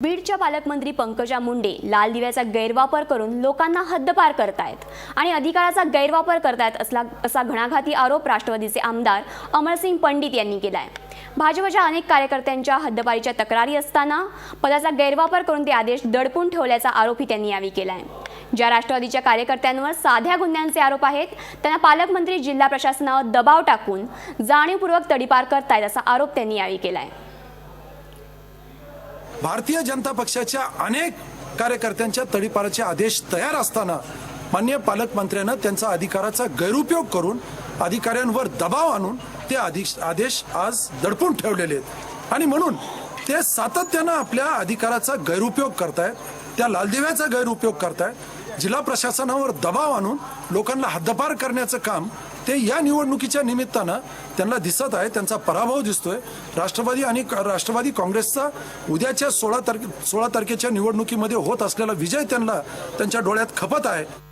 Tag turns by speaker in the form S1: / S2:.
S1: बीडच्या पालकमंत्री पंकजा मुंडे लाल दिव्याचा गैरवापर करून लोकांना हद्दपार करतायत आणि अधिकाराचा गैरवापर करतायत असला असा घणाघाती आरोप राष्ट्रवादीचे आमदार अमरसिंग पंडित यांनी केला आहे भाजपच्या अनेक कार्यकर्त्यांच्या हद्दपारीच्या तक्रारी असताना पदाचा गैरवापर करून ते आदेश दडपून ठेवल्याचा आरोपही त्यांनी यावेळी आहे ज्या राष्ट्रवादीच्या कार्यकर्त्यांवर साध्या गुन्ह्यांचे आरोप आहेत त्यांना पालकमंत्री जिल्हा प्रशासनावर दबाव टाकून जाणीवपूर्वक तडीपार करतायत असा आरोप त्यांनी यावेळी आहे
S2: भारतीय जनता पक्षाच्या अनेक कार्यकर्त्यांच्या तडीपाराचे आदेश तयार असताना मान्य पालकमंत्र्यानं त्यांचा अधिकाराचा गैरउपयोग करून अधिकाऱ्यांवर दबाव आणून ते आदेश आदेश आज दडपून ठेवलेले आहेत. आणि म्हणून ते सातत्यानं आपल्या अधिकाराचा गैरउपयोग करतायत त्या लालदिव्याचा गैरउपयोग करतायत जिल्हा प्रशासनावर दबाव आणून लोकांना हद्दपार करण्याचं काम ते या निवडणुकीच्या निमित्तानं त्यांना दिसत आहे त्यांचा पराभव दिसतोय. राष्ट्रवादी आणि राष्ट्रवादी काँग्रेसचा उद्याच्या सोळा तारखे सोळा तारखेच्या निवडणुकीमध्ये होत असलेला विजय त्यांना त्यांच्या डोळ्यात खपत आहे.